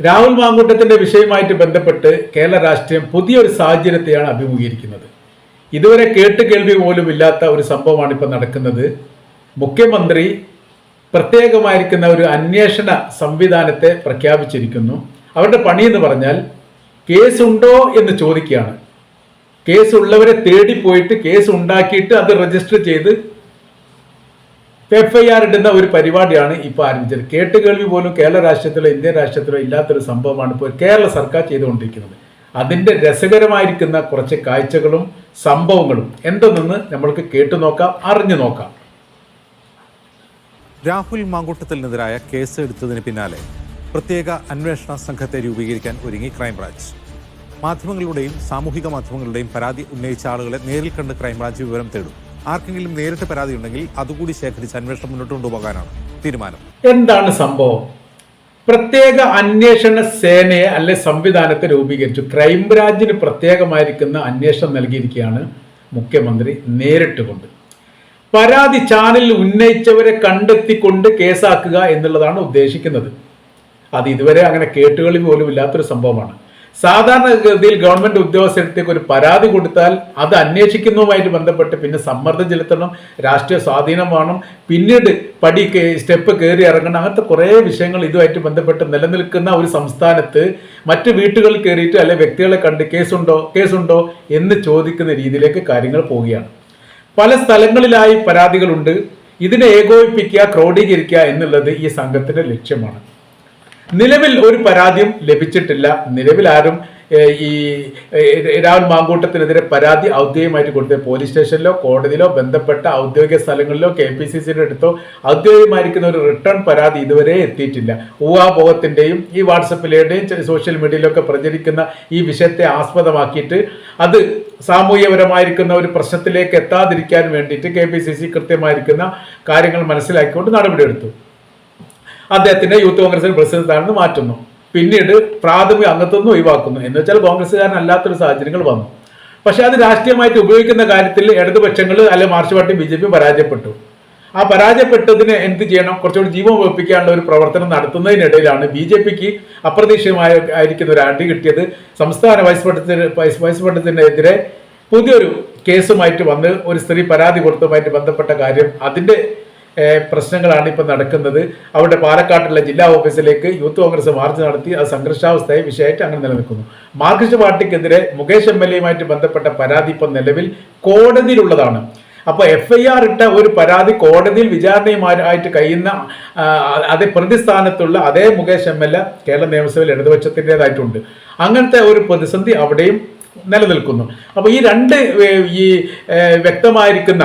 രാഹുൽ മാങ്കൂട്ടത്തിന്റെ വിഷയവുമായിട്ട് ബന്ധപ്പെട്ട് കേരള രാഷ്ട്രീയം പുതിയൊരു സാഹചര്യത്തെയാണ് അഭിമുഖീകരിക്കുന്നത്. ഇതുവരെ കേട്ട് കേൾവി പോലും ഇല്ലാത്ത ഒരു സംഭവമാണ് ഇപ്പോൾ നടക്കുന്നത്. മുഖ്യമന്ത്രി പ്രത്യേകമായിരിക്കുന്ന ഒരു അന്വേഷണ സംവിധാനത്തെ പ്രഖ്യാപിച്ചിരിക്കുന്നു. അവരുടെ പണി എന്ന് പറഞ്ഞാൽ കേസുണ്ടോ എന്ന് ചോദിക്കുകയാണ്. കേസുള്ളവരെ തേടിപ്പോയിട്ട് കേസ് ഉണ്ടാക്കിയിട്ട് അത് രജിസ്റ്റർ ചെയ്ത് എഫ് ഐ ആർ ഇടുന്ന ഒരു പരിപാടിയാണ് ഇപ്പോൾ ആരംഭിച്ചത്. കേട്ട് കേൾവി പോലും കേരള രാഷ്ട്രീയത്തിലോ ഇന്ത്യൻ രാഷ്ട്രീയത്തിലോ ഇല്ലാത്തൊരു സംഭവമാണ് ഇപ്പോൾ കേരള സർക്കാർ ചെയ്തുകൊണ്ടിരിക്കുന്നത്. അതിന്റെ രസകരമായിരിക്കുന്ന കുറച്ച് കാഴ്ചകളും സംഭവങ്ങളും എന്തെന്ന് നമ്മൾക്ക് കേട്ടു നോക്കാം അറിഞ്ഞു നോക്കാം. രാഹുൽ മാങ്കൂട്ടത്തിനെതിരായ കേസ് എടുത്തതിന് പിന്നാലെ പ്രത്യേക അന്വേഷണ സംഘത്തെ രൂപീകരിക്കാൻ ഒരുങ്ങി ക്രൈംബ്രാഞ്ച്. മാധ്യമങ്ങളുടെയും സാമൂഹിക മാധ്യമങ്ങളുടെയും പരാതി ഉന്നയിച്ച ആളുകളെ നേരിൽ കണ്ട് ക്രൈംബ്രാഞ്ച് വിവരം തേടും. ആർക്കെങ്കിലും നേരിട്ട് പരാതി ഉണ്ടെങ്കിൽ അതുകൂടി ശേഖരിച്ച് അന്വേഷണം മുന്നോട്ട് കൊണ്ടുപോകാനാണ് തീരുമാനം. എന്താണ് സംഭവം? പ്രത്യേക അന്വേഷണ സേനയെ അല്ലെ സംവിധാനത്തെ രൂപീകരിച്ചു. ക്രൈംബ്രാഞ്ചിന് പ്രത്യേകമായിരിക്കുന്ന അന്വേഷണം നൽകിയിരിക്കുകയാണ് മുഖ്യമന്ത്രി നേരിട്ട് കൊണ്ട്. പരാതി ചാനലിൽ ഉന്നയിച്ചവരെ കണ്ടെത്തിക്കൊണ്ട് കേസാക്കുക എന്നുള്ളതാണ് ഉദ്ദേശിക്കുന്നത്. അത് ഇതുവരെ അങ്ങനെ കേട്ടുകളി പോലും ഇല്ലാത്തൊരു സംഭവമാണ്. സാധാരണഗതിയിൽ ഗവൺമെന്റ് ഉദ്യോഗസ്ഥർക്ക് ഒരു പരാതി കൊടുത്താൽ അത് അന്വേഷിക്കുന്നതുമായിട്ട് ബന്ധപ്പെട്ട് പിന്നെ സമ്മർദ്ദം ചെലുത്തണം രാഷ്ട്രീയ സ്വാധീനം വേണം പിന്നീട് പടി സ്റ്റെപ്പ് കയറി ഇറങ്ങണം അങ്ങനത്തെ കുറേ വിഷയങ്ങൾ ഇതുമായിട്ട് ബന്ധപ്പെട്ട് നിലനിൽക്കുന്ന ഒരു സംസ്ഥാനത്ത് മറ്റ് വീട്ടുകളിൽ കയറിയിട്ട് അല്ലെ വ്യക്തികളെ കണ്ട് കേസുണ്ടോ കേസുണ്ടോ എന്ന് ചോദിക്കുന്ന രീതിയിലേക്ക് കാര്യങ്ങൾ പോവുകയാണ്. പല സ്ഥലങ്ങളിലായി പരാതികളുണ്ട്. ഇതിനെ ഏകോപിപ്പിക്കുക ക്രോഡീകരിക്കുക എന്നുള്ളത് ഈ സംഘത്തിന്റെ ലക്ഷ്യമാണ്. നിലവിൽ ഒരു പരാതിയും ലഭിച്ചിട്ടില്ല. നിലവിൽ ആരും ഈ രാഹുൽ മാങ്കൂട്ടത്തിനെതിരെ പരാതി ഔദ്യോഗികമായിട്ട് കൊടുത്ത പോലീസ് സ്റ്റേഷനിലോ കോടതിയിലോ ബന്ധപ്പെട്ട ഔദ്യോഗിക സ്ഥലങ്ങളിലോ കെ പി സി സിയുടെ അടുത്തോ ഔദ്യോഗികമായിരിക്കുന്ന ഒരു റിട്ടേൺ പരാതി ഇതുവരെ എത്തിയിട്ടില്ല. ഊഹാഭോഗത്തിന്റെയും ഈ വാട്സപ്പിലൂടെയും സോഷ്യൽ മീഡിയയിലൊക്കെ പ്രചരിക്കുന്ന ഈ വിഷയത്തെ ആസ്പദമാക്കിയിട്ട് അത് സാമൂഹ്യപരമായിരിക്കുന്ന ഒരു പ്രശ്നത്തിലേക്ക് എത്താതിരിക്കാൻ വേണ്ടിയിട്ട് കെ പി സി സി കൃത്യമായിരിക്കുന്ന കാര്യങ്ങൾ മനസ്സിലാക്കിക്കൊണ്ട് നടപടിയെടുത്തു. അദ്ദേഹത്തിന്റെ യൂത്ത് കോൺഗ്രസിന്റെ പ്രസിഡന്റാണെന്ന് മാറ്റുന്നു. പിന്നീട് പ്രാഥമിക അംഗത്വം ഒഴിവാക്കുന്നു. എന്ന് വെച്ചാൽ കോൺഗ്രസ്സുകാരനല്ലാത്തൊരു സാഹചര്യങ്ങൾ വന്നു. പക്ഷെ അത് രാഷ്ട്രീയമായിട്ട് ഉപയോഗിക്കുന്ന കാര്യത്തിൽ ഇടതുപക്ഷങ്ങൾ അല്ലെ march party B J P പരാജയപ്പെട്ടു. ആ പരാജയപ്പെട്ടതിന് എന്ത് ചെയ്യണം? കുറച്ചുകൂടി ജീവൻ വെപ്പിക്കാനുള്ള ഒരു പ്രവർത്തനം നടത്തുന്നതിനിടയിലാണ് ബി ജെ പിക്ക് അപ്രതീക്ഷിതമായ ആയിരിക്കുന്ന ഒരു അടി കിട്ടിയത്. സംസ്ഥാന വൈസ് പ്രസിഡന്റ് വൈസ് പ്രസിഡന്റിനെതിരെ പുതിയൊരു കേസുമായിട്ട് വന്ന് ഒരു സ്ത്രീ പരാതി കൊടുത്തതുമായിട്ട് ബന്ധപ്പെട്ട കാര്യം അതിന്റെ ഏഹ്, പ്രശ്നങ്ങളാണ് ഇപ്പം നടക്കുന്നത്. അവിടെ പാലക്കാട്ടുള്ള ജില്ലാ ഓഫീസിലേക്ക് യൂത്ത് കോൺഗ്രസ് മാർച്ച് നടത്തി. അത് സംഘർഷാവസ്ഥയെ വിഷയമായിട്ട് അങ്ങനെ നിലനിൽക്കുന്നു. മാർക്സിസ്റ്റ് പാർട്ടിക്കെതിരെ മുകേഷ് എം എൽ എയുമായിട്ട് ബന്ധപ്പെട്ട പരാതി ഇപ്പം നിലവിൽ കോടതിയിലുള്ളതാണ്. അപ്പോൾ എഫ് ഐ ആർ ഇട്ട ഒരു പരാതി കോടതിയിൽ വിചാരണയുമായിട്ട് കഴിയുന്ന അതേ പ്രതിസ്ഥാനത്തുള്ള അതേ Mukesh M L A Kerala നിയമസഭയിൽ ഇടതുപക്ഷത്തിന്റെതായിട്ടുണ്ട്. അങ്ങനത്തെ ഒരു പ്രതിസന്ധി അവിടെയും നിലനിൽക്കുന്നു. അപ്പോൾ ഈ രണ്ട് ഈ വ്യക്തമായിരിക്കുന്ന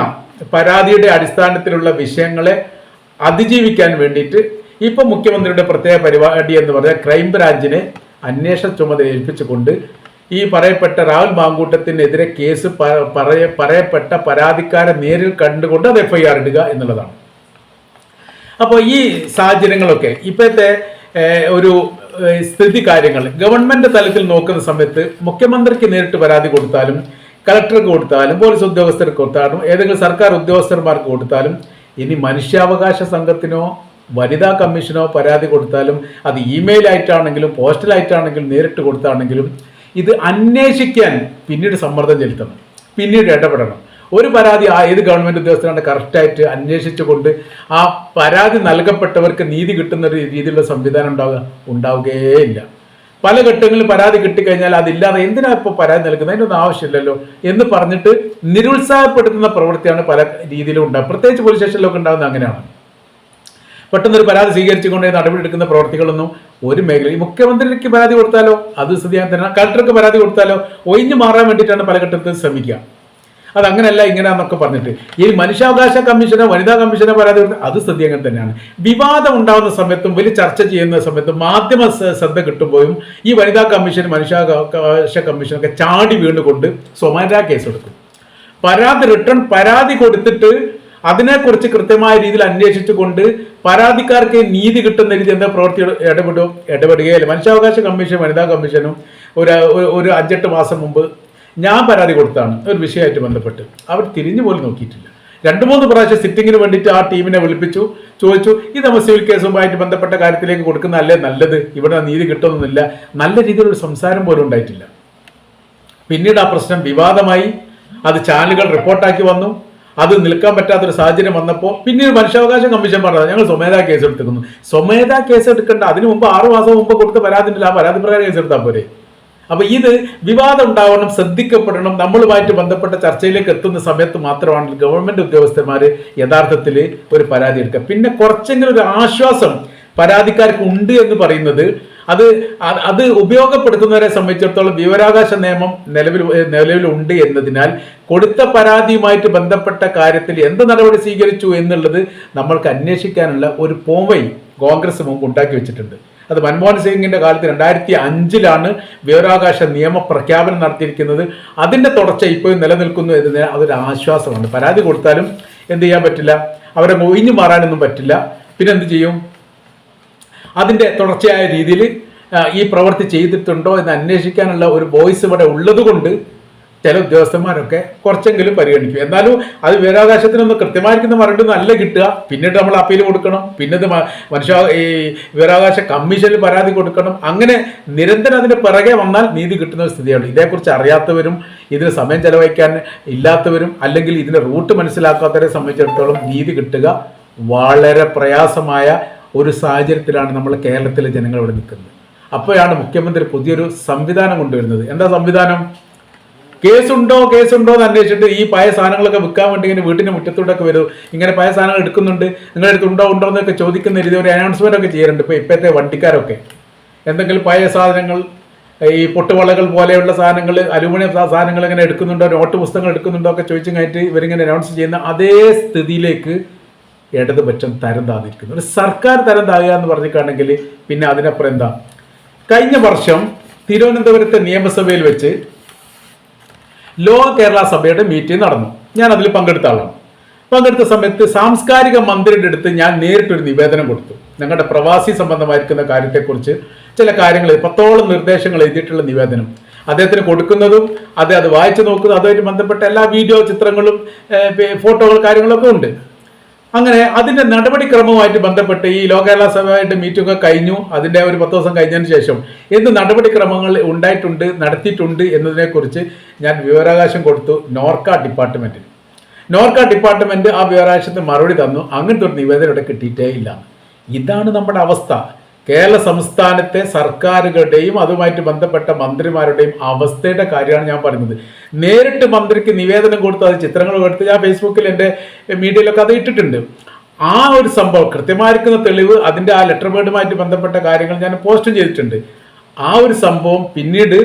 പരാതിയുടെ അടിസ്ഥാനത്തിലുള്ള വിഷയങ്ങളെ അതിജീവിക്കാൻ വേണ്ടിയിട്ട് ഇപ്പൊ മുഖ്യമന്ത്രിയുടെ പ്രത്യേക പരിപാടി എന്ന് പറഞ്ഞാൽ ക്രൈംബ്രാഞ്ചിനെ അന്വേഷണ ചുമതല ഏൽപ്പിച്ചുകൊണ്ട് ഈ പറയപ്പെട്ട രാഹുൽ മാങ്കൂട്ടത്തിനെതിരെ കേസ് പറയ പറയപ്പെട്ട പരാതിക്കാരെ നേരിൽ കണ്ടുകൊണ്ട് അത് എഫ്ഐആർ ഇടുക എന്നുള്ളതാണ്. അപ്പോൾ ഈ സാഹചര്യങ്ങളൊക്കെ ഇപ്പോഴത്തെ ഒരു സ്ഥിതി കാര്യങ്ങൾ ഗവൺമെന്റ് തലത്തിൽ നോക്കുന്ന സമയത്ത് മുഖ്യമന്ത്രിക്ക് നേരിട്ട് പരാതി കൊടുത്താലും കളക്ടർക്ക് കൊടുത്താലും പോലീസ് ഉദ്യോഗസ്ഥർക്ക് കൊടുത്താലും ഏതെങ്കിലും സർക്കാർ ഉദ്യോഗസ്ഥന്മാർക്ക് കൊടുത്താലും ഇനി മനുഷ്യാവകാശ സംഘത്തിനോ വനിതാ കമ്മീഷനോ പരാതി കൊടുത്താലും അത് ഇമെയിൽ ആയിട്ടാണെങ്കിലും പോസ്റ്റലായിട്ടാണെങ്കിലും നേരിട്ട് കൊടുത്താണെങ്കിലും ഇത് അന്വേഷിക്കാൻ പിന്നീട് സമ്മർദ്ദം ചെലുത്തണം. പിന്നീട് ഇടപെടണം. ഒരു പരാതി ആ ഏത് ഗവൺമെന്റ് ഉദ്യോഗസ്ഥരാണ് കറക്റ്റായിട്ട് അന്വേഷിച്ചുകൊണ്ട് ആ പരാതി നൽകപ്പെട്ടവർക്ക് നീതി കിട്ടുന്ന ഒരു രീതിയിലുള്ള സംവിധാനം ഉണ്ടാവുക ഉണ്ടാവുകയില്ല പല ഘട്ടങ്ങളിൽ പരാതി കിട്ടിക്കഴിഞ്ഞാൽ അതില്ലാതെ എന്തിനാ ഇപ്പോൾ പരാതി നൽകുന്നത്? അതിന്റെ ഒന്നും ആവശ്യമില്ലല്ലോ എന്ന് പറഞ്ഞിട്ട് നിരുത്സാഹപ്പെടുത്തുന്ന പ്രവൃത്തിയാണ് പല രീതിയിലും ഉണ്ടാകുക പ്രത്യേകിച്ച് പോലീസ് സ്റ്റേഷനിലൊക്കെ ഉണ്ടാകുന്നത് അങ്ങനെയാണ്. പെട്ടെന്നൊരു പരാതി സ്വീകരിച്ചുകൊണ്ട് നടപടിയെടുക്കുന്ന പ്രവർത്തികളൊന്നും ഒരു മേഖല ഈ മുഖ്യമന്ത്രിക്ക് പരാതി കൊടുത്താലോ? അത് സ്ഥിതി കളക്ടർക്ക് പരാതി കൊടുത്താലോ? ഒഴിഞ്ഞു മാറാൻ വേണ്ടിയിട്ടാണ് പല ഘട്ടത്തിൽ ശ്രമിക്കുക. അത് അങ്ങനെയല്ല ഇങ്ങനെയാന്നൊക്കെ പറഞ്ഞിട്ട്. ഈ മനുഷ്യാവകാശ കമ്മീഷനോ വനിതാ കമ്മീഷനോ പരാതി അത് സ്ഥിതി അങ്ങനെ തന്നെയാണ്. വിവാദം ഉണ്ടാകുന്ന സമയത്തും വലിയ ചർച്ച ചെയ്യുന്ന സമയത്തും മാധ്യമ ശ്രദ്ധ കിട്ടുമ്പോഴും ഈ വനിതാ കമ്മീഷൻ മനുഷ്യാവകാശ കമ്മീഷനൊക്കെ ചാടി വീണുകൊണ്ട് കേസ് കേസെടുക്കും. പരാതി റിട്ടേൺ പരാതി കൊടുത്തിട്ട് അതിനെക്കുറിച്ച് കൃത്യമായ രീതിയിൽ അന്വേഷിച്ചു കൊണ്ട് പരാതിക്കാർക്ക് നീതി കിട്ടുന്ന രീതി എന്താ പ്രവൃത്തി ഇടപെടും ഇടപെടുകയല്ല? മനുഷ്യാവകാശ കമ്മീഷൻ വനിതാ കമ്മീഷനും ഒരു- ഒരു അഞ്ചെട്ട് മാസം മുമ്പ് ഞാൻ പരാതി കൊടുത്താണ് ഒരു വിഷയമായിട്ട് ബന്ധപ്പെട്ട്. അവർ തിരിഞ്ഞു പോലും നോക്കിയിട്ടില്ല. രണ്ട് മൂന്ന് പ്രാവശ്യം സിറ്റിങ്ങിന് വേണ്ടിയിട്ട് ആ ടീമിനെ വിളിപ്പിച്ചു ചോദിച്ചു ഇത് നമ്മൾ സിവിൽ കേസുമായിട്ട് ബന്ധപ്പെട്ട കാര്യത്തിലേക്ക് കൊടുക്കുന്നതല്ലേ നല്ലത്? ഇവിടെ നീതി കിട്ടുന്നില്ല നല്ല രീതിയിലൊരു സംസാരം പോലും ഉണ്ടായിട്ടില്ല. പിന്നീട് ആ പ്രശ്നം വിവാദമായി. അത് ചാനലുകൾ റിപ്പോർട്ടാക്കി വന്നു. അത് നിൽക്കാൻ പറ്റാത്തൊരു സാഹചര്യം വന്നപ്പോൾ പിന്നീട് മനുഷ്യാവകാശ കമ്മീഷൻ പറഞ്ഞത് ഞങ്ങൾ സ്വമേധ കേസ് എടുത്തിരുന്നു സ്വമേധ കേസ് എടുക്കേണ്ട അതിനു മുമ്പ് ആറു മാസം മുമ്പ് കൊടുത്ത പരാതി ഉണ്ടല്ലോ ആ പരാതി പ്രകാരം കേസ് എടുത്താൽ പോരെ. അപ്പൊ ഇത് വിവാദം ഉണ്ടാവണം ശ്രദ്ധിക്കപ്പെടണം നമ്മളുമായിട്ട് ബന്ധപ്പെട്ട ചർച്ചയിലേക്ക് എത്തുന്ന സമയത്ത് മാത്രമാണ് ഗവൺമെന്റ് ഉദ്യോഗസ്ഥന്മാർ യഥാർത്ഥത്തിൽ ഒരു പരാതി എടുക്കുക. പിന്നെ കുറച്ചെങ്കിലും ഒരു ആശ്വാസം പരാതിക്കാർക്ക് ഉണ്ട് എന്ന് പറയുന്നത് അത് അത് ഉപയോഗപ്പെടുത്തുന്നവരെ സംബന്ധിച്ചിടത്തോളം വിവരാവകാശ നിയമം നിലവിൽ നിലവിലുണ്ട് എന്നതിനാൽ കൊടുത്ത പരാതിയുമായിട്ട് ബന്ധപ്പെട്ട കാര്യത്തിൽ എന്ത് നടപടി സ്വീകരിച്ചു എന്നുള്ളത് നമ്മൾക്ക് അന്വേഷിക്കാനുള്ള ഒരു പോവൈ കോൺഗ്രസ് മുമ്പ് ഉണ്ടാക്കി വെച്ചിട്ടുണ്ട്. അത് മൻമോഹൻ സിംഗിന്റെ കാലത്ത് രണ്ടായിരത്തി അഞ്ചിലാണ് വിവരാവകാശ നിയമ പ്രഖ്യാപനം നടത്തിയിരിക്കുന്നത്. അതിന്റെ തുടർച്ച ഇപ്പോഴും നിലനിൽക്കുന്നു എന്നതിന് അതൊരു ആശ്വാസമാണ്. പരാതി കൊടുത്താലും എന്ത് ചെയ്യാൻ പറ്റില്ല. അവരെ ഒഴിഞ്ഞു മാറാനൊന്നും പറ്റില്ല. പിന്നെ എന്ത് ചെയ്യും? അതിന്റെ തുടർച്ചയായ രീതിയിൽ ഈ പ്രവൃത്തി ചെയ്തിട്ടുണ്ടോ എന്ന് അന്വേഷിക്കാനുള്ള ഒരു വോയിസ് ഇവിടെ ഉള്ളത് കൊണ്ട് ചില ഉദ്യോഗസ്ഥന്മാരൊക്കെ കുറച്ചെങ്കിലും പരിഗണിക്കും. എന്നാലും അത് വിവരാവകാശത്തിനൊന്ന് കൃത്യമായിരിക്കുന്ന മറുപടി നല്ല കിട്ടുക പിന്നീട് നമ്മൾ അപ്പീൽ കൊടുക്കണം പിന്നെ മനുഷ്യ ഈ വിവരാവകാശ കമ്മീഷനിൽ പരാതി കൊടുക്കണം. അങ്ങനെ നിരന്തരം അതിന്റെ പിറകെ വന്നാൽ നീതി കിട്ടുന്ന ഒരു സ്ഥിതിയാണ്. ഇതേക്കുറിച്ച് അറിയാത്തവരും ഇതിന് സമയം ചെലവഴിക്കാൻ ഇല്ലാത്തവരും അല്ലെങ്കിൽ ഇതിന്റെ റൂട്ട് മനസ്സിലാക്കാത്തവരെ സംബന്ധിച്ചിടത്തോളം നീതി കിട്ടുക വളരെ പ്രയാസമായ ഒരു സാഹചര്യത്തിലാണ് നമ്മൾ കേരളത്തിലെ ജനങ്ങൾ ഇവിടെ നിൽക്കുന്നത്. അപ്പോഴാണ് മുഖ്യമന്ത്രി പുതിയൊരു സംവിധാനം കൊണ്ടുവരുന്നത്. എന്താ സംവിധാനം? കേസുണ്ടോ കേസുണ്ടോ എന്ന് അന്വേഷിച്ചിട്ട് ഈ പഴയ സാധനങ്ങളൊക്കെ വിൽക്കാൻ വേണ്ടി ഇങ്ങനെ വീട്ടിന്റെ മുറ്റത്തൂടൊക്കെ വരും. ഇങ്ങനെ പഴയ സാധനങ്ങൾ എടുക്കുന്നുണ്ട്. നിങ്ങളുടെ അടുത്ത് ഉണ്ടോ ഉണ്ടോ എന്നൊക്കെ ചോദിക്കുന്ന രീതി ഒരു അനൗൺസ്മെന്റ് ഒക്കെ ചെയ്യാറുണ്ട് ഇപ്പൊ ഇപ്പോഴത്തെ വണ്ടിക്കാരൊക്കെ. എന്തെങ്കിലും പഴയ സാധനങ്ങൾ ഈ പൊട്ടുവളകൾ പോലെയുള്ള സാധനങ്ങൾ അലുമിനിയം സാധനങ്ങൾ ഇങ്ങനെ എടുക്കുന്നുണ്ടോ നോട്ട് പുസ്തകങ്ങൾ എടുക്കുന്നുണ്ടോ ഒക്കെ ചോദിച്ചു കഴിഞ്ഞിട്ട് ഇവരിങ്ങനെ അനൗൺസ് ചെയ്യുന്ന അതേ സ്ഥിതിയിലേക്ക് ഇടതുപക്ഷം തരം താന്നിരിക്കുന്നു. ഒരു സർക്കാർ തരം താകുക എന്ന് പറഞ്ഞിട്ടാണെങ്കിൽ പിന്നെ അതിനപ്പുറം എന്താ? കഴിഞ്ഞ വർഷം തിരുവനന്തപുരത്തെ നിയമസഭയിൽ വെച്ച് ലോക കേരള സഭയുടെ മീറ്റിംഗ് നടന്നു. ഞാൻ അതിൽ പങ്കെടുത്ത ആളാണ്. പങ്കെടുത്ത സമയത്ത് സാംസ്കാരിക മന്ത്രിയുടെ അടുത്ത് ഞാൻ നേരിട്ടൊരു നിവേദനം കൊടുത്തു. ഞങ്ങളുടെ പ്രവാസി സംബന്ധമായിരിക്കുന്ന കാര്യത്തെക്കുറിച്ച് ചില കാര്യങ്ങൾ പത്തോളം നിർദ്ദേശങ്ങൾ എഴുതിയിട്ടുള്ള നിവേദനം. അദ്ദേഹത്തിന് കൊടുക്കുന്നതും അത് അത് വായിച്ചു നോക്കുന്നതും അതുമായിട്ട് ബന്ധപ്പെട്ട എല്ലാ വീഡിയോ ചിത്രങ്ങളും ഫോട്ടോകൾ കാര്യങ്ങളൊക്കെ ഉണ്ട്. അങ്ങനെ അതിന്റെ നടപടിക്രമവുമായിട്ട് ബന്ധപ്പെട്ട് ഈ ലോ കേരള സഭയായിട്ട് മീറ്റിംഗ് ഒക്കെ കഴിഞ്ഞു. അതിന്റെ ഒരു പത്ത് ദിവസം കഴിഞ്ഞതിന് ശേഷം എന്ത് നടപടിക്രമങ്ങൾ ഉണ്ടായിട്ടുണ്ട് നടത്തിയിട്ടുണ്ട് എന്നതിനെക്കുറിച്ച് ഞാൻ വിവരാവകാശം കൊടുത്തു നോർക്ക ഡിപ്പാർട്ട്മെന്റിന്. നോർക്ക ഡിപ്പാർട്ട്മെന്റ് ആ വിവരാവകാശത്തിന് മറുപടി തന്നു. അങ്ങനത്തെ ഒരു നിവേദനം ഇവിടെ കിട്ടിയിട്ടേ ഇല്ല. ഇതാണ് നമ്മുടെ അവസ്ഥ. കേരള സംസ്ഥാനത്തെ സർക്കാരുകളുടെയും അതുമായിട്ട് ബന്ധപ്പെട്ട മന്ത്രിമാരുടെയും അവസ്ഥയുടെ കാര്യമാണ് ഞാൻ പറയുന്നത് നേരിട്ട് മന്ത്രിക്ക് നിവേദനം കൊടുത്ത് അത് ചിത്രങ്ങൾ എടുത്ത് ഞാൻ ഫേസ്ബുക്കിൽ എന്റെ മീഡിയയിലൊക്കെ അത് ഇട്ടിട്ടുണ്ട്. ആ ഒരു സംഭവം കൃത്യമായിരിക്കുന്ന തെളിവ് അതിന്റെ ആ ലെറ്റർ ബേർഡുമായിട്ട് ബന്ധപ്പെട്ട കാര്യങ്ങൾ ഞാൻ പോസ്റ്റും ചെയ്തിട്ടുണ്ട്. ആ ഒരു സംഭവം പിന്നീട്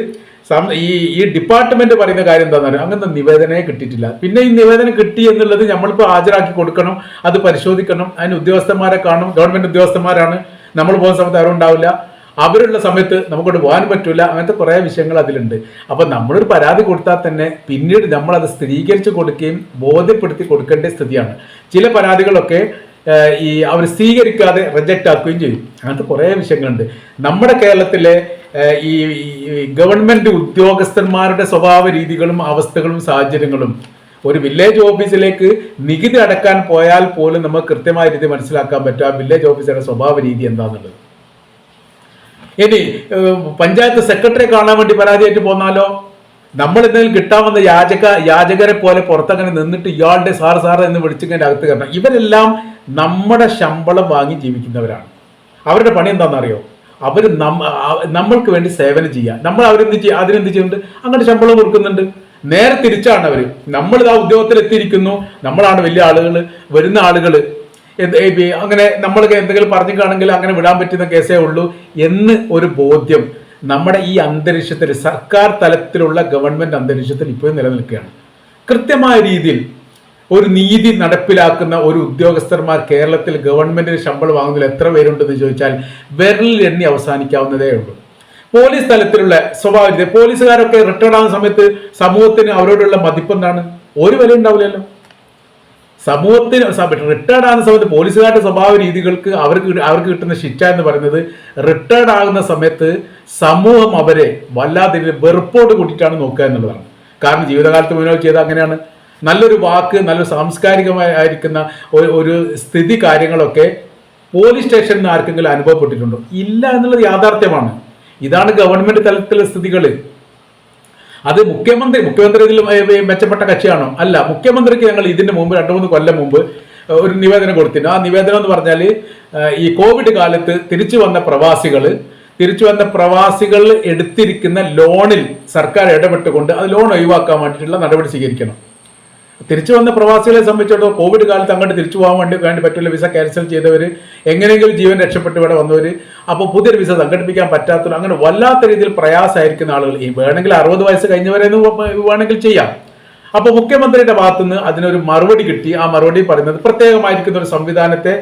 ഈ ഈ ഡിപ്പാർട്ട്മെന്റ് പറയുന്ന കാര്യം എന്താണെന്ന് പറയുക അങ്ങനത്തെ നിവേദനമേ കിട്ടിയിട്ടില്ല. പിന്നെ ഈ നിവേദനം കിട്ടി എന്നുള്ളത് നമ്മളിപ്പോൾ ഹാജരാക്കി കൊടുക്കണം അത് പരിശോധിക്കണം. അതിന് ഉദ്യോഗസ്ഥന്മാരെ കാണും ഗവൺമെന്റ് ഉദ്യോഗസ്ഥന്മാരാണ് നമ്മൾ പോകുന്ന സമയത്ത് ആരും ഉണ്ടാവില്ല. അവരുള്ള സമയത്ത് നമുക്കോട്ട് പോകാൻ പറ്റില്ല അങ്ങനത്തെ കുറേ വിഷയങ്ങൾ അതിലുണ്ട്. അപ്പം നമ്മളൊരു പരാതി കൊടുത്താൽ തന്നെ പിന്നീട് നമ്മൾ അത് സ്ഥിരീകരിച്ച് കൊടുക്കുകയും ബോധ്യപ്പെടുത്തി കൊടുക്കേണ്ട സ്ഥിതിയാണ്. ചില പരാതികളൊക്കെ ഈ അവർ സ്വീകരിക്കാതെ റിജക്റ്റ് ആക്കുകയും ചെയ്യും. അങ്ങനത്തെ കുറേ വിഷയങ്ങളുണ്ട്. നമ്മുടെ കേരളത്തിലെ ഈ ഗവൺമെന്റ് ഉദ്യോഗസ്ഥന്മാരുടെ സ്വഭാവ രീതികളും അവസ്ഥകളും സാഹചര്യങ്ങളും ഒരു വില്ലേജ് ഓഫീസിലേക്ക് നികുതി അടക്കാൻ പോയാൽ പോലും നമുക്ക് കൃത്യമായ രീതി മനസ്സിലാക്കാൻ പറ്റും. ആ വില്ലേജ് ഓഫീസറുടെ സ്വഭാവ രീതി എന്താണെന്നുള്ളത് ഇനി പഞ്ചായത്ത് സെക്രട്ടറി കാണാൻ വേണ്ടി പരാതിയായിട്ട് പോന്നാലോ? നമ്മൾ എന്തെങ്കിലും കിട്ടാമെന്ന യാചക യാചകരെ പോലെ പുറത്തങ്ങനെ നിന്നിട്ട് ഇയാളുടെ സാർ സാർ എന്ന് വിളിച്ചിങ്ങനെ അകത്ത് കയറണം. ഇവരെല്ലാം നമ്മുടെ ശമ്പളം വാങ്ങി ജീവിക്കുന്നവരാണ്. അവരുടെ പണി എന്താണെന്നറിയോ? അവർ നമ്മൾക്ക് വേണ്ടി സേവനം ചെയ്യുക നമ്മൾ അവരെന്ത് ചെയ്യുക അതിനെന്ത് ചെയ്യുന്നുണ്ട്? അങ്ങോട്ട് ശമ്പളം കൊടുക്കുന്നുണ്ട്. നേരെ തിരിച്ചാണ് അവർ നമ്മൾ ഇതാ ഉദ്യോഗത്തിൽ എത്തിയിരിക്കുന്നു നമ്മളാണ് വലിയ ആളുകൾ വരുന്ന ആളുകൾ അങ്ങനെ നമ്മൾ എന്തെങ്കിലും പറഞ്ഞു കാണെങ്കിൽ അങ്ങനെ വിടാൻ പറ്റുന്ന കേസേ ഉള്ളൂ എന്ന് ഒരു ബോധ്യം നമ്മുടെ ഈ അന്തരീക്ഷത്തിൽ സർക്കാർ തലത്തിലുള്ള ഗവൺമെന്റ് അന്തരീക്ഷത്തിൽ ഇപ്പോഴും നിലനിൽക്കുകയാണ്. കൃത്യമായ രീതിയിൽ ഒരു നീതി നടപ്പിലാക്കുന്ന ഒരു ഉദ്യോഗസ്ഥന്മാർ കേരളത്തിൽ ഗവൺമെന്റിന് ശമ്പളം വാങ്ങുന്നതിൽ എത്ര പേരുണ്ടെന്ന് ചോദിച്ചാൽ വിരലിൽ എണ്ണി അവസാനിക്കാവുന്നതേ ഉള്ളൂ. പോലീസ് തലത്തിലുള്ള സ്വഭാവം പോലീസുകാരൊക്കെ റിട്ടയർഡ് ആവുന്ന സമയത്ത് സമൂഹത്തിന് അവരോടുള്ള മതിപ്പ് എന്താണ്? ഒരു വില ഉണ്ടാവില്ലല്ലോ. സമൂഹത്തിന് റിട്ടയർഡ് ആകുന്ന സമയത്ത് പോലീസുകാരുടെ സ്വഭാവ രീതികൾക്ക് അവർക്ക് അവർക്ക് കിട്ടുന്ന ശിക്ഷ എന്ന് പറയുന്നത് റിട്ടയർഡ് ആകുന്ന സമയത്ത് സമൂഹം അവരെ വല്ലാതെ വെറുപ്പോട് കൂട്ടിയിട്ടാണ് നോക്കുക എന്നുള്ളതാണ്. കാരണം ജീവിതകാലത്ത് മുന്നോട്ട് ചെയ്ത് അങ്ങനെയാണ്. നല്ലൊരു വാക്ക് നല്ലൊരു സാംസ്കാരികമായിരിക്കുന്ന ഒരു ഒരു സ്ഥിതി കാര്യങ്ങളൊക്കെ പോലീസ് സ്റ്റേഷനിൽ നിന്ന് ആർക്കെങ്കിലും അനുഭവപ്പെട്ടിട്ടുണ്ടോ? ഇല്ല എന്നുള്ളത് യാഥാർത്ഥ്യമാണ്. ഇതാണ് ഗവൺമെന്റ് തലത്തിലെ സ്ഥിതികൾ അത് മുഖ്യമന്ത്രി മുഖ്യമന്ത്രി ഇതിൽ മെച്ചപ്പെട്ട കക്ഷിയാണോ? അല്ല മുഖ്യമന്ത്രിക്ക് ഞങ്ങൾ ഇതിന് മുമ്പ് രണ്ടു മൂന്ന് കൊല്ലം മുമ്പ് ഒരു നിവേദനം കൊടുത്തിരുന്നു ആ നിവേദനം എന്ന് പറഞ്ഞാൽ ഈ കോവിഡ് കാലത്ത് തിരിച്ചു വന്ന പ്രവാസികൾ തിരിച്ചു വന്ന പ്രവാസികൾ എടുത്തിരിക്കുന്ന ലോണിൽ സർക്കാർ ഇടപെട്ടുകൊണ്ട് അത് ലോൺ ഒഴിവാക്കാൻ വേണ്ടിയിട്ടുള്ള നടപടി സ്വീകരിക്കണം. തിരിച്ചു വന്ന പ്രവാസികളെ സംബന്ധിച്ചിടത്തോളം കോവിഡ് കാലത്ത് അങ്ങോട്ട് തിരിച്ചു പോകാൻ വേണ്ടി വേണ്ടി പറ്റില്ല. വിസ ക്യാൻസൽ ചെയ്തവർ എങ്ങനെയെങ്കിലും ജീവൻ രക്ഷപ്പെട്ട് ഇവിടെ വന്നവർ അപ്പോൾ പുതിയൊരു വിസ സംഘടിപ്പിക്കാൻ പറ്റാത്തവർ അങ്ങനെ വല്ലാത്ത രീതിയിൽ പ്രയാസമായിരിക്കുന്ന ആളുകൾ. ഈ വേണമെങ്കിൽ അറുപത് വയസ്സ് കഴിഞ്ഞവരെ വേണമെങ്കിൽ ചെയ്യാം. അപ്പോൾ മുഖ്യമന്ത്രിയുടെ ഭാഗത്തുനിന്ന് അതിനൊരു മറുപടി കിട്ടി. ആ മറുപടി പറയുന്നത് പ്രത്യേകമായിരിക്കുന്ന ഒരു സംവിധാനത്തെ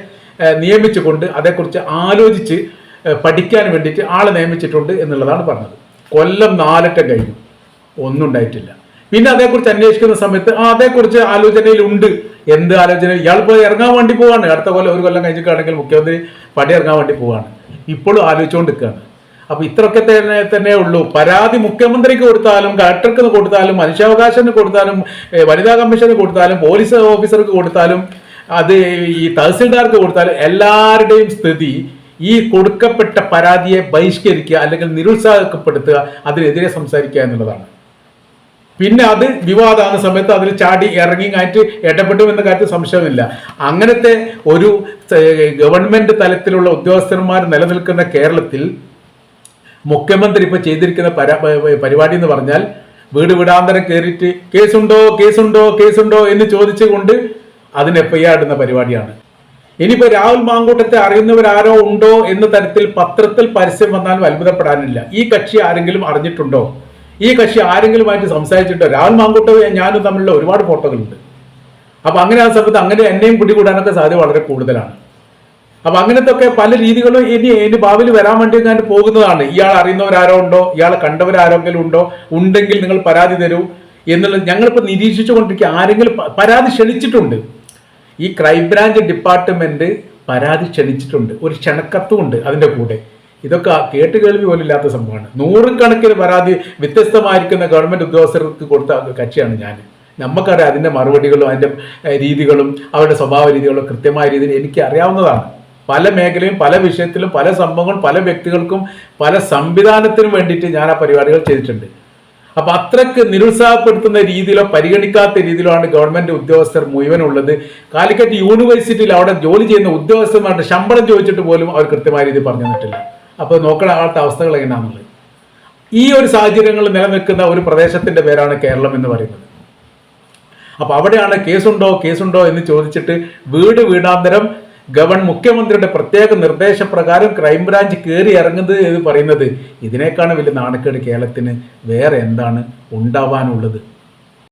നിയമിച്ചുകൊണ്ട് അതേക്കുറിച്ച് ആലോചിച്ച് പഠിക്കാൻ വേണ്ടിയിട്ട് ആളെ നിയമിച്ചിട്ടുണ്ട് എന്നുള്ളതാണ് പറഞ്ഞത്. കൊല്ലം നാലറ്റം കഴിഞ്ഞു. ഒന്നും ഉണ്ടായിട്ടില്ല. പിന്നെ അതേക്കുറിച്ച് അന്വേഷിക്കുന്ന സമയത്ത് ആ അതേക്കുറിച്ച് ആലോചനയിലുണ്ട്. എന്ത് ആലോചന? ഇയാൾ പോയി ഇറങ്ങാൻ വേണ്ടി പോവാണ്. അടുത്ത കൊല്ലം ഒരു കൊല്ലം കഴിഞ്ഞിട്ടാണെങ്കിൽ മുഖ്യമന്ത്രി പടി ഇറങ്ങാൻ വേണ്ടി പോവാണ്. ഇപ്പോഴും ആലോചിച്ചുകൊണ്ട് നിൽക്കുകയാണ് അപ്പൊ ഇത്രയൊക്കെ തന്നെ തന്നെ ഉള്ളൂ. പരാതി മുഖ്യമന്ത്രിക്ക് കൊടുത്താലും കളക്ടർക്ക് കൊടുത്താലും മനുഷ്യാവകാശത്തിന് കൊടുത്താലും വനിതാ കമ്മീഷന് കൊടുത്താലും പോലീസ് ഓഫീസർക്ക് കൊടുത്താലും അത് ഈ തഹസിൽദാർക്ക് കൊടുത്താലും എല്ലാവരുടെയും സ്ഥിതി ഈ കൊടുക്കപ്പെട്ട പരാതിയെ ബഹിഷ്കരിക്കുക അല്ലെങ്കിൽ നിരുത്സാഹപ്പെടുത്തുക അതിനെതിരെ സംസാരിക്കുക എന്നുള്ളതാണ്. പിന്നെ അത് വിവാദമാകുന്ന സമയത്ത് അതിൽ ചാടി ഇറങ്ങി ആയിട്ട് ഇടപെട്ടു എന്ന കാര്യത്തിൽ സംശയമില്ല. അങ്ങനത്തെ ഒരു ഗവൺമെന്റ് തലത്തിലുള്ള ഉദ്യോഗസ്ഥന്മാർ നിലനിൽക്കുന്ന കേരളത്തിൽ മുഖ്യമന്ത്രി ഇപ്പൊ ചെയ്തിരിക്കുന്ന പരിപാടി എന്ന് പറഞ്ഞാൽ വീട് വീടാന്തരം കയറിയിട്ട് കേസുണ്ടോ കേസുണ്ടോ കേസുണ്ടോ എന്ന് ചോദിച്ചുകൊണ്ട് അതിന് എഫ് ഐ ആർ ഇടുന്ന പരിപാടിയാണ്. ഇനിയിപ്പോ രാഹുൽ മാങ്കൂട്ടത്തെ അറിയുന്നവരാരോ ഉണ്ടോ എന്ന തരത്തിൽ പത്രത്തിൽ പരസ്യം വന്നാലും അത്ഭുതപ്പെടാനില്ല. ഈ കക്ഷി ആരെങ്കിലും അറിഞ്ഞിട്ടുണ്ടോ? ഈ കക്ഷി ആരെങ്കിലുമായിട്ട് സംസാരിച്ചിട്ട് രാഹുൽ മാങ്കൂട്ടവും ഞാനും തമ്മിലുള്ള ഒരുപാട് ഫോട്ടോകളുണ്ട്. അപ്പൊ അങ്ങനെ ആ സമയത്ത് അങ്ങനെ എന്നെയും പിടികൂടാനൊക്കെ സാധ്യത വളരെ കൂടുതലാണ്. അപ്പൊ അങ്ങനത്തെ ഒക്കെ പല രീതികളും ഇനി ഇനി ഭാവിയിൽ വരാൻ വേണ്ടി ഞാൻ പോകുന്നതാണ്. ഇയാൾ അറിയുന്നവരാരോ ഉണ്ടോ? ഇയാളെ കണ്ടവരാരെങ്കിലും ഉണ്ടോ? ഉണ്ടെങ്കിൽ നിങ്ങൾ പരാതി തരൂ എന്നുള്ളത് ഞങ്ങളിപ്പോൾ നിരീക്ഷിച്ചു കൊണ്ടിരിക്കുക ആരെങ്കിലും പരാതി ക്ഷണിച്ചിട്ടുണ്ട്. ഈ ക്രൈംബ്രാഞ്ച് ഡിപ്പാർട്ട്മെന്റ് പരാതി ക്ഷണിച്ചിട്ടുണ്ട്. ഒരു ക്ഷണക്കത്തും ഉണ്ട് അതിന്റെ കൂടെ. ഇതൊക്കെ കേട്ട് കേൾവി പോലും ഇല്ലാത്ത സംഭവമാണ്. നൂറുകണക്കിന് പരാതി വ്യത്യസ്തമായിരിക്കുന്ന ഗവൺമെന്റ് ഉദ്യോഗസ്ഥർക്ക് കൊടുത്ത കക്ഷിയാണ് ഞാൻ. നമുക്കറിയാം അതിന്റെ മറുപടികളും അതിന്റെ രീതികളും അവരുടെ സ്വഭാവ രീതികളും കൃത്യമായ രീതിയിൽ എനിക്ക് അറിയാവുന്നതാണ്. പല മേഖലയും പല വിഷയത്തിലും പല സംഭവങ്ങളും പല വ്യക്തികൾക്കും പല സംവിധാനത്തിനും വേണ്ടിയിട്ട് ഞാൻ ആ പരിപാടികൾ ചെയ്തിട്ടുണ്ട്. അപ്പൊ അത്രയ്ക്ക് നിരുത്സാഹപ്പെടുത്തുന്ന രീതിയിലോ പരിഗണിക്കാത്ത രീതിയിലോ ആണ് ഗവൺമെന്റ് ഉദ്യോഗസ്ഥർ മുഴുവൻ ഉള്ളത് കാലിക്കറ്റ് യൂണിവേഴ്സിറ്റിയിൽ അവിടെ ജോലി ചെയ്യുന്ന ഉദ്യോഗസ്ഥന്മാരുടെ ശമ്പളം ചോദിച്ചിട്ട് പോലും അവർ കൃത്യമായ രീതിയിൽ പറഞ്ഞു തന്നിട്ടില്ല. അപ്പോൾ നോക്കണ ആളത്തെ അവസ്ഥകൾ എങ്ങനെയാണെന്നുള്ളത്. ഈ ഒരു സാഹചര്യങ്ങൾ നിലനിൽക്കുന്ന ഒരു പ്രദേശത്തിന്റെ പേരാണ് കേരളം എന്ന് പറയുന്നത്. അപ്പൊ അവിടെയാണ് കേസുണ്ടോ കേസുണ്ടോ എന്ന് ചോദിച്ചിട്ട് വീട് വീടാന്തരം ഗവൺ മുഖ്യമന്ത്രിയുടെ പ്രത്യേക നിർദ്ദേശപ്രകാരം ക്രൈംബ്രാഞ്ച് കയറി ഇറങ്ങുന്നത് എന്ന് പറയുന്നത് ഇതിനേക്കാണ് വലിയ നാണക്കേട് കേരളത്തിന്. വേറെ എന്താണ് ഉണ്ടാവാനുള്ളത്?